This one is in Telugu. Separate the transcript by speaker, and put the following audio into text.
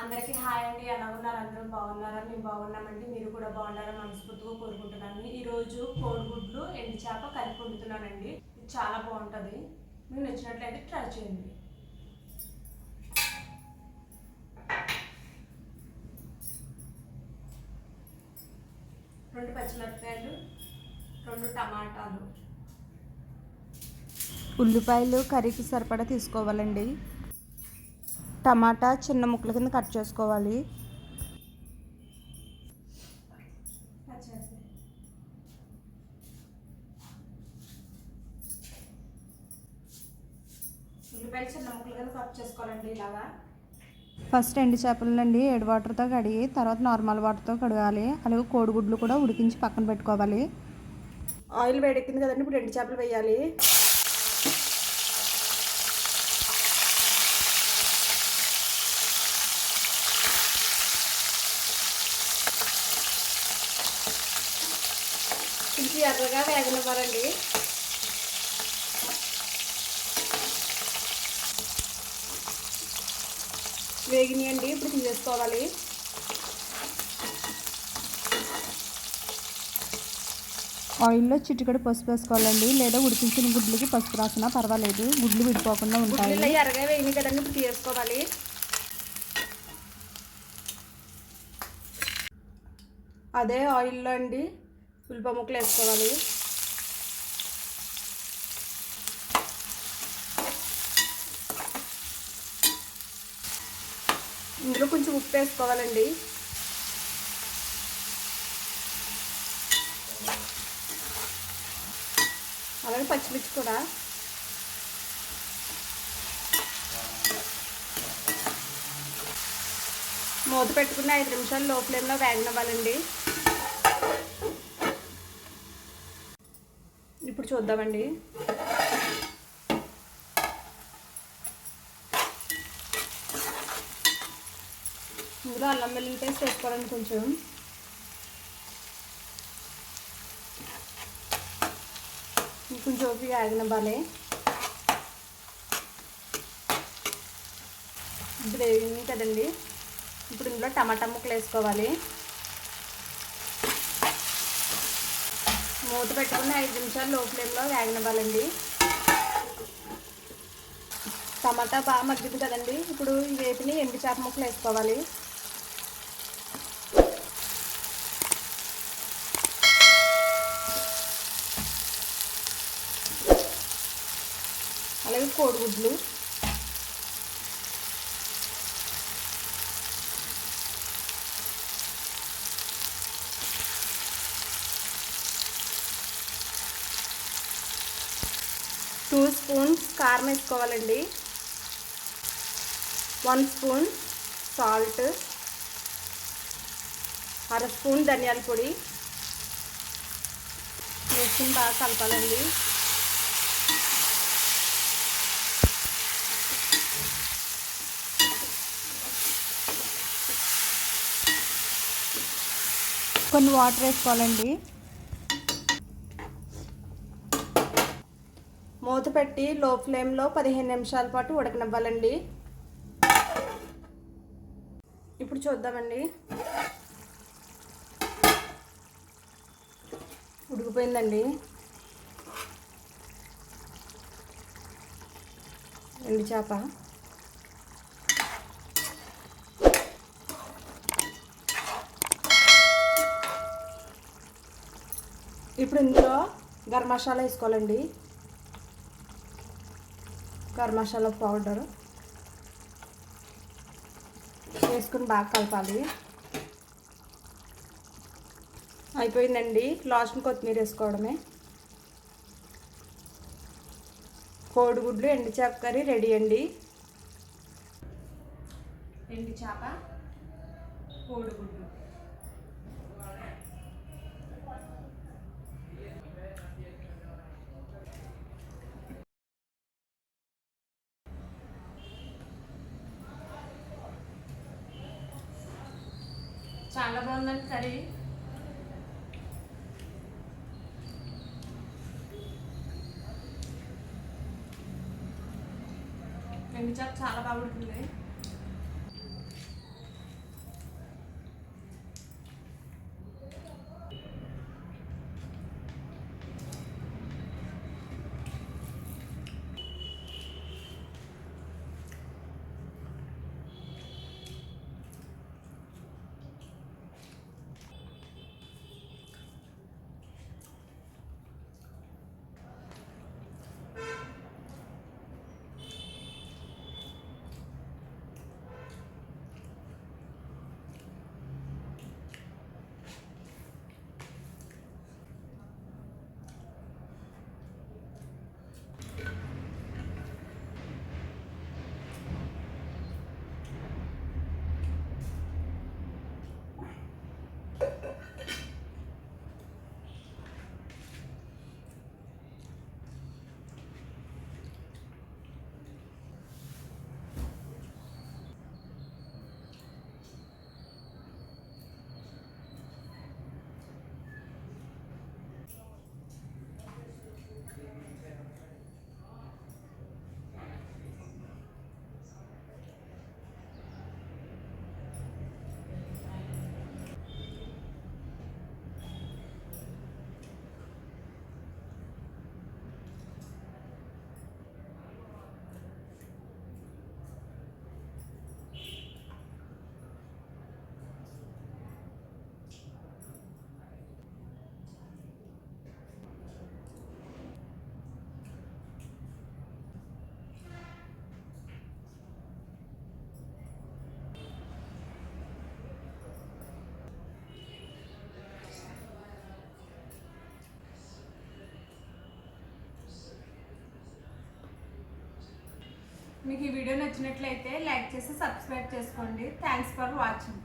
Speaker 1: అందరికీ హాయ్ అండి. ఎలా ఉన్నారు? అందరూ బాగున్నారా? మేము బాగున్నామండి. మీరు కూడా బాగున్నారా మనస్ఫూర్తిగా కోరుకుంటున్నాను. ఈరోజు కోడిగుడ్లు ఎండు చేప కలిపి వండుతున్నానండి. ఇది చాలా బాగుంటుంది. మీకు నచ్చినట్లయితే ట్రై చేయండి. రెండు పచ్చిమిరపకాయలు రెండు టమాటాలు.
Speaker 2: ఉల్లిపాయలు కర్రీకి సరిపడా తీసుకోవాలండి. టమాటా చిన్న ముక్కల కింద కట్ చేసుకోవాలి.
Speaker 1: పచ్చిమిరపకాయలు ఉల్లిపాయలు చిన్న ముక్కలు కింద కట్ చేసుకోవాలండి ఇలాగా.
Speaker 2: ఫస్ట్ ఎండు చేపలండి ఏడు వాటర్తో కడిగి తర్వాత నార్మల్ వాటర్తో కడగాలి. అలాగే కోడిగుడ్లు కూడా ఉడికించి పక్కన పెట్టుకోవాలి.
Speaker 1: ఆయిల్ వేడెక్కింది కదండి ఇప్పుడు ఎండు చేపలు వేయాలి. కొంచెం ఎర్రగా వేగనివ్వాలండి వేగినాయండి ఇప్పుడు తీసేసుకోవాలి.
Speaker 2: ఆయిల్లో చిటికడు పసుపు వేసుకోవాలండి. లేదా ఉడికించిన గుడ్లకి పసుపు రాసినా పర్వాలేదు. గుడ్లు విడిపోకుండా ఉంటాయి.
Speaker 1: ఎర్రగా వేయినాయి కదండి ఇప్పుడు తీసుకోవాలి అదే ఆయిల్లో అండి. ఉల్లిపాయ ముక్కలు వేసుకోవాలి. ఇందులో కొంచెం ఉప్పు వేసుకోవాలండి. అలాగే పచ్చిమిర్చి కూడా. మూత పెట్టుకుని ఐదు నిమిషాలు లో ఫ్లేమ్లో వేగనివ్వాలండి ఇప్పుడు చూద్దామండి. ఇందులో అల్లం వెల్లుల్లి పేస్ట్ వేసుకోవాలండి కొంచెం. కొంచెం ఓపి వేగనివ్వాలి ఇప్పుడు కదండి. ఇప్పుడు ఇందులో టమాటా ముక్కలు వేసుకోవాలి. మూత పెట్టుకుని ఐదు నిమిషాలు లో ఫ్లేమ్లో వేగనివ్వాలండి. టమాటా బాగా మగ్గింది కదండి. ఇప్పుడు వేపిని ఎండు చేప ముక్కలు వేసుకోవాలి. అలాగే కోడిగుడ్లు. టూ స్పూన్స్ కారం వేసుకోవాలండి. One spoon salt. అర స్పూన్ ధనియాల పొడి. వేసుకుని బాగా కలపాలండి.
Speaker 2: కొన్ని వాటర్ వేసుకోవాలండి.
Speaker 1: మూత పెట్టి లో ఫ్లేమ్లో పదిహేను నిమిషాల పాటు ఉడకనివ్వాలండి. ఇప్పుడు చూద్దామండి. ఉడికిపోయిందండి. ఎండు చేప. ఇప్పుడు ఇందులో గరం మసాలా వేసుకోవాలండి. గరం మసాలా పౌడర్ వేసుకుని బాగా కలపాలి. అయిపోయిందండి. లాస్ట్ కొత్తిమీర వేసుకోవడమే. కోడిగుడ్లు ఎండు చేప కర్రీ రెడీ అండి. ఎండు చేప కోడిగుడ్లు. చాలా బాగుందండి కర్రీ. ఎండు చేప చాలా బాగుంటుంది మీకు ఈ వీడియో నచ్చినట్లయితే లైక్ చేసి సబ్స్క్రైబ్ చేసుకోండి. Thanks for watching